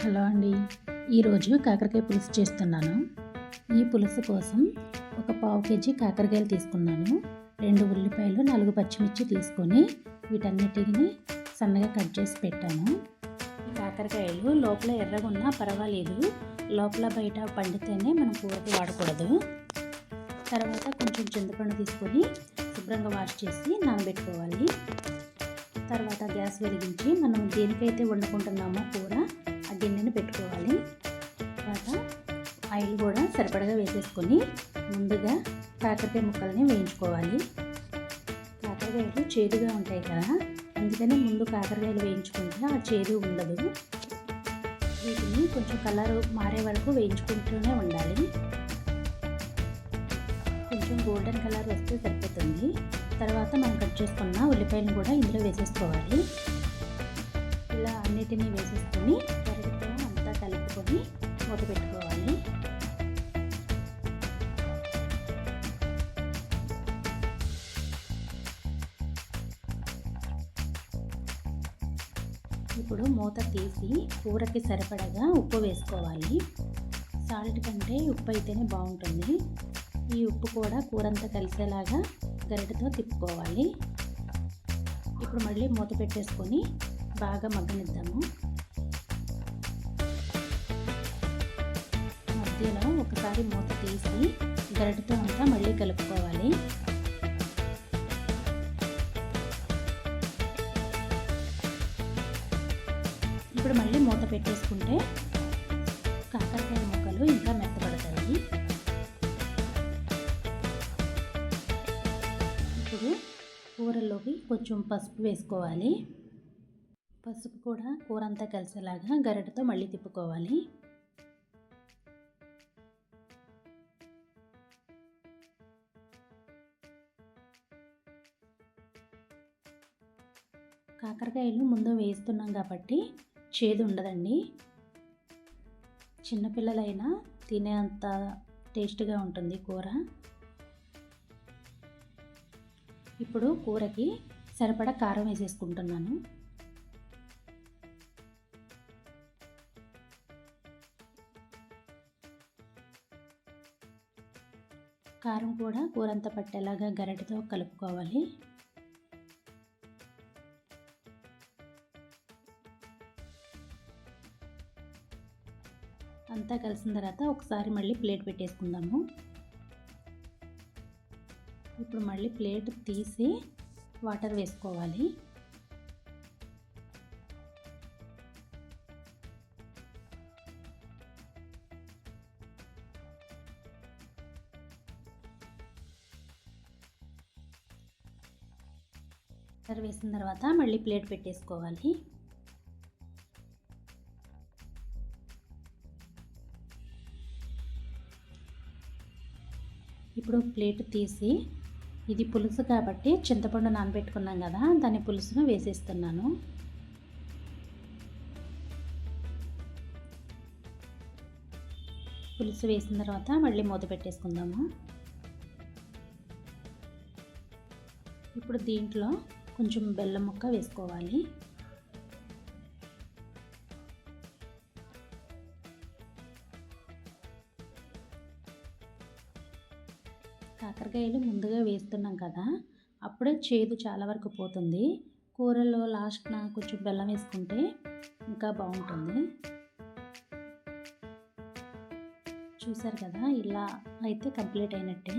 Hello అండి. ఈరోజు కాకరకాయ పులుసు చేస్తున్నాను. ఈ పులుసు కోసం ఒక పావు కేజీ కాకరకాయలు తీసుకున్నాను. రెండు ఉల్లిపాయలు నాలుగు పచ్చిమిర్చి తీసుకొని వీటన్నిటిని సన్నగా కట్ చేసి పెట్టాను. కాకరకాయలు లోపల ఎర్రగా ఉన్నా పర్వాలేదు. లోపల బయట పండితేనే మనం కూరకు వాడకూడదు. తర్వాత కొంచెం చింతపండు తీసుకొని శుభ్రంగా వాష్ చేసి నానబెట్టుకోవాలి. తర్వాత గ్యాస్ వెలిగించి మనం దేనికైతే వండుకుంటున్నామో కూర ఆ గిన్నెని పెట్టుకోవాలి. తర్వాత ఆయిల్ కూడా సరిపడగా వేసేసుకొని ముందుగా కాకరకాయ ముక్కల్ని వేయించుకోవాలి. కాకరకాయలు చేదుగా ఉంటాయి కదా అందుకని ముందు కాకరకాయలు వేయించుకుంటే ఆ చేదు ఉండదు. వీటిని కొంచెం కలర్ మారే వరకు వేయించుకుంటూనే ఉండాలి. కొంచెం గోల్డెన్ కలర్ వస్తే సరిపోతుంది. తర్వాత మనం కట్ చేసుకున్న ఉల్లిపాయలు కూడా ఇందులో వేసేసుకోవాలి. ఇలా అన్నిటినీ వేసేసుకొని గరిటతో అంతా కలుపుకొని మూత పెట్టుకోవాలి. ఇప్పుడు మూత తీసి కూరకి సరిపడగా ఉప్పు వేసుకోవాలి. సాల్ట్ కంటే ఉప్పు అయితేనే బాగుంటుంది. ఈ ఉప్పు కూడా కూరంతా కలిసేలాగా గరిటతో తిప్పుకోవాలి. ఇప్పుడు మళ్ళీ మూత పెట్టేసుకొని బాగా మగ్గనిద్దాము. మధ్యలో ఒకసారి మూత తీసి గరిటతో అంతా మళ్ళీ కలుపుకోవాలి. ఇప్పుడు మళ్ళీ మూత పెట్టేసుకుంటే కూరలోకి కొంచెం పసుపు వేసుకోవాలి. పసుపు కూడా కూర అంతా కలిసేలాగా గరిటతో మళ్ళీ తిప్పుకోవాలి. కాకరకాయలు ముందు వేస్తున్నాం కాబట్టి చేదు ఉండదండి. చిన్నపిల్లలైనా తినేంత టేస్ట్గా ఉంటుంది కూర. ఇప్పుడు కూరకి సరిపడా కారం వేసేసుకుంటున్నాను. కారం కూడా కూరంతా పట్టేలాగా గరిటతో కలుపుకోవాలి. అంతా కలిసిన తర్వాత ఒకసారి మళ్ళీ ప్లేట్ పెట్టేసుకుందాము. ఇప్పుడు మళ్ళీ ప్లేట్ తీసి వాటర్ వేసుకోవాలి. వాటర్ వేసిన తర్వాత మళ్ళీ ప్లేట్ పెట్టేసుకోవాలి. ఇప్పుడు ప్లేట్ తీసి ఇది పులుసు కాబట్టి చింతపండు నానబెట్టుకున్నాం కదా దాని పులుసును వేసేస్తున్నాను. పులుసు వేసిన తర్వాత మళ్ళీ మూత పెట్టేసుకుందాము. ఇప్పుడు దీంట్లో కొంచెం బెల్లం ముక్క వేసుకోవాలి. కాకరకాయలు ముందుగా వేస్తున్నాం కదా అప్పుడే చేదు చాలా వరకు పోతుంది. కూరలో లాస్ట్న కొంచెం బెల్లం వేసుకుంటే ఇంకా బాగుంటుంది. చూసారు కదా ఇలా అయితే కంప్లీట్ అయినట్టే.